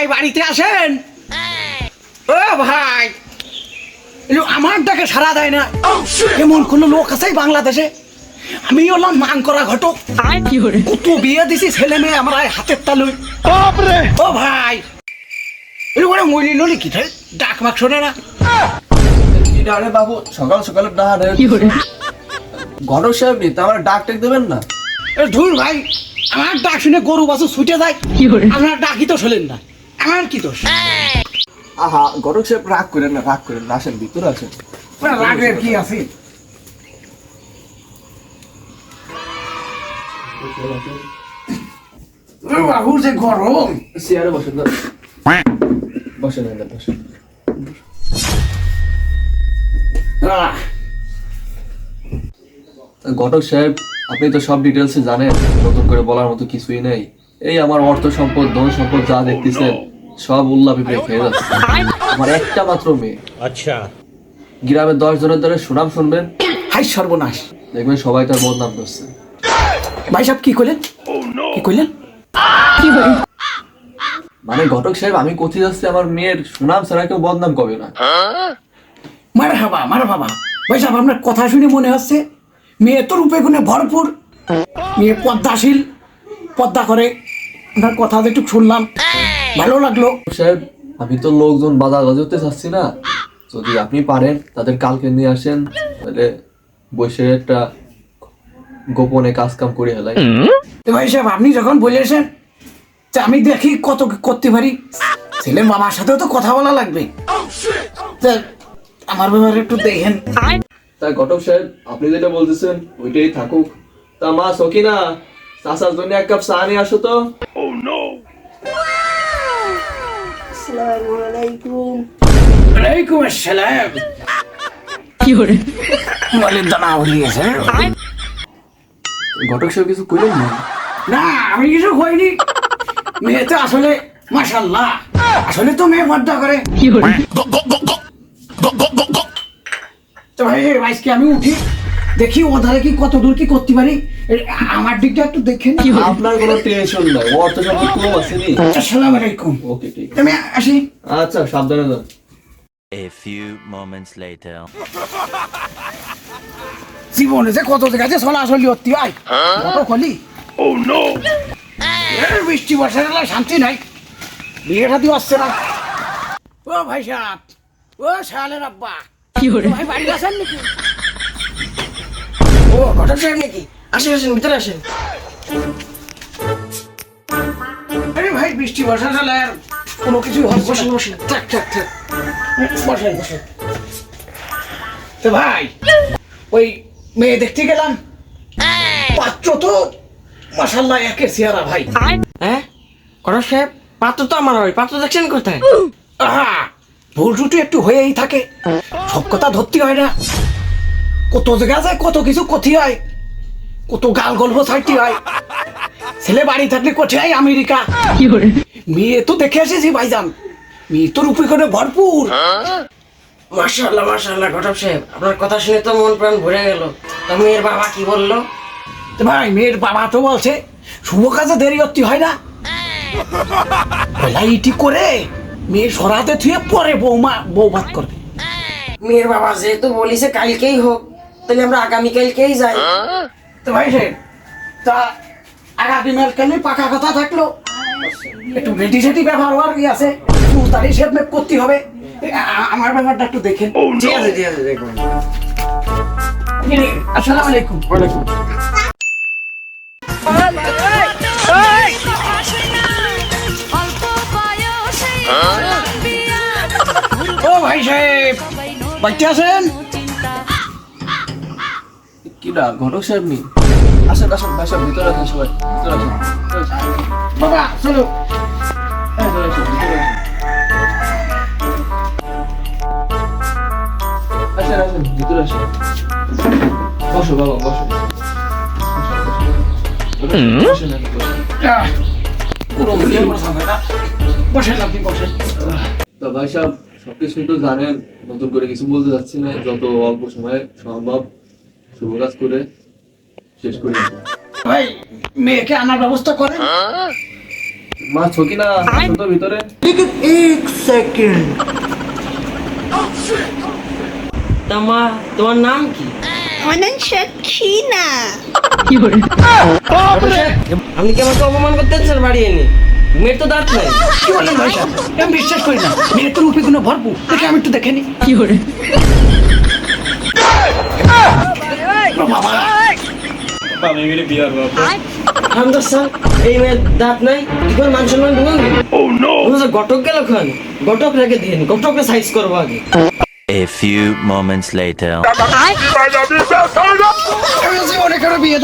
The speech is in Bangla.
ভাই বাড়িতে আসেন? ও ভাই। আমার ডাকে সারা দেয় না। এমন কোন লোক আছে বাংলাদেশে? আমি হলাম মান করা ঘটক কত বিয়ে দিছি ছেলে মেয়ে আমার হাতের তালুই ও ভাই। এই ওরা মরি নলি কি ডাক মাক শোনে না। ডারে বাবু সকাল সকাল ডারে ঘটক সাহেব নি তা আমার ডাক টেক দেবেন না? এ ধুর ভাই আমার ডাক শুনে গরু বাছু ছুটে যায়। আপনার ডাকি তো শোনেন না। আমার কি দোষ? আহা ঘটক সাহেব রাগ করেন না রাগ করেন না আসেন ভিতরে আসেন। রাগের কি আছে? বাবুর যে গরম। চেয়ারে বসেন না বসেন এখানে, বসেন। ঘটক সাহেব আপনি তো সব ডিটেলস জানেন নতুন করে বলার মতো কিছুই নেই। এই আমার অর্থ সম্পদ ধন সম্পদ যা দেখতেছেন সব উল্লাপি পেয়ে খেয়ে যাচ্ছে। আমার একটা মাত্র মেয়ে। আচ্ছা। গ্রামের দশ জনের দ্বারা সুনাম শুনবেন। হাই সর্বনাশ। দেখবেন সবাই তার বদনাম করছে ভাই সাহেব কি করলেন? কি করলেন? মানে ঘটক সাহেব আমি কোথায় যাচ্ছি? আমার মেয়ের সুনাম ছাড়া কেউ বদনাম করবে না। মারা হাবা মারা বাবা ভাই সাহেব আপনার কথা শুনে মনে হচ্ছে মেয়ে তো রূপে গুণে ভরপুর। মেয়ে পদ্মাশীল। পদ্মা করে। আপনার কথা একটু শুনলাম। ভালো লাগল। সাহেব আমি তো লোকজন বাধা গজাতে চাচ্ছি না। যদি আপনি পারেন তাদের কালকে নিয়ে আসেন তাহলে বসে একটা গোপনে কাজ কাম করে হেলাই তো ভাই সাহেব আপনি যখন বলেছেন যে আমি দেখি কত করতে পারি ছেলে মামার সাথেও তো কথা বলা লাগবে। আমার ব্যাপারে একটু দেখেন। তাই ঘটক সাহেব আপনি যেটা বলতেছেন ওইটাই থাকুক। তা মা সকিনা চাষার জন্য এক কাপ চা নিয়ে আসো তো। আসসালামু আলাইকুম। ওয়ালাইকুম আসসালাম। বলেন দানা উলিয়েছে ঘটক সাহেব কিছু কইলেন না? না আমি কিছু কইনি। মেয়ে তো আসলে মাশাল্লাহ আসলে তো মেয়ে পর্দা করে। তো ভাই আজকে আমি উঠি। দেখি ও ধারে কি কত দূর কি করতে পারি? আমার দিকটা একটু দেখেন আপনার কোনো টেনশন নাই অর্থ সম্পদ কম আছে নি আসসালামু আলাইকুম ওকে ঠিক আমি আসি। আচ্ছা সাবধানে যান। A few moments later. জীবনে যে কত জায়গাতে চলাচলি করতে হয়? কত কলি। Oh no. বৃষ্টি বর্ষার এলাকায় শান্তি নাই। বিয়েটা দিয়ে আসছে না। ও ভাই সাহেব। ও শালের আব্বা। ভাই বাড়ি আছেন নাকি? ও সাহেব নাকি? আসেন আসেন ভিতরে আসেন। আরে ভাই, বৃষ্টি বর্ষার এলাকায় আর কোনো কিছু বসেন বসেন। থাক থাক থাক। বসেন বসেন। তো ভাই, ওই মেয়ে দেখতে গেলাম। পাত্র তো মাসাল্লাহ একের চেহারা ভাই। হ্যাঁ? সাহেব, পাত্র তো আমার হয় পাত্র দেখছেন কোথায়? আহা, ভুল একটু হয়েই থাকে। সব কথা ধরতে হয় না। কত জায়গা যায় কত কিছু কথি হয় কত গাল গল্প ছাড়তে হয়। ছেলে বাড়ি থাকলে কঠি হয় আমেরিকা। মেয়ে তো দেখে এসেছি ভাইজান। মেয়ে তো রূপে করে ভরপুর। মাশাআল্লাহ মাশাআল্লাহ ঘটক সাহেব আপনার কথা শুনে তো মন প্রাণ ভরে গেল। তা মেয়ের বাবা কি বলল? তো ভাই মেয়ের বাবা তো বলছে শুভ কাজে দেরি করতে হয় না। ইটি করে মেয়ে সরাতে থুয়ে পরে বৌমা বউ ভাত করবে। মেয়ের বাবা যেহেতু বলিছে কালকেই হোক। তাহলে আমরা আগামীকালকেই যাই। তো ভাই সে তা আগামী মেল কেন পাকা কথা থাকল? একটু রেডি সেটি ব্যবহার হওয়ার কি আছে? হিসেব করতে হবে। আমার ব্যাপারটা একটু দেখেন। ঠিক আছে ঠিক আছে দেখুন। আসসালামু আলাইকুম। অল্প ও ভাই সাহেব বাচ্চা আছেন? চিন্তা কি না ঘটক সাহেব নি আসেন আসেন ভাই সাহেব ভিতরে আসেন সবাই ভিতরে আসেন ভিতরে আসেন। বাবা চলো ভিতরে আসেন, ভিতরে আসেন। আসেন আসেন ভিতরে আসেন বসো বাবা বসো বসো, বসো। বসেন, আপনি বসেন। তো ভাই সাহেব সবকিছুই তো জানেন নতুন করে কিছু বলতে যাচ্ছি না যত অল্প সময়ে সম্ভব শুভ কাজ করে শেষ করে। ভাই মেয়েকে আনার ব্যবস্থা করেন। মা ছকি না তো ভিতরে। এক সেকেন্ড তা মা তোমার নাম কি? আপনি কি আমাকে অপমান করতে চাচ্ছেন? বাড়ি এনে। মেয়ের তো দাঁত নাই। কি বলেন ভাই সাহেব? আমি বিশ্বাস করি না। মেয়ে তো রূপে ভরপুর। দেখে আমি একটু দেখে নি। হামদার স্যার এই মেয়ের দাঁত নাই কি করে মান দেবো ঘটক গেল খান ঘটক রেখে দিয়ে ঘটককে সাইজ করব আগে A few moments later. বিয়ে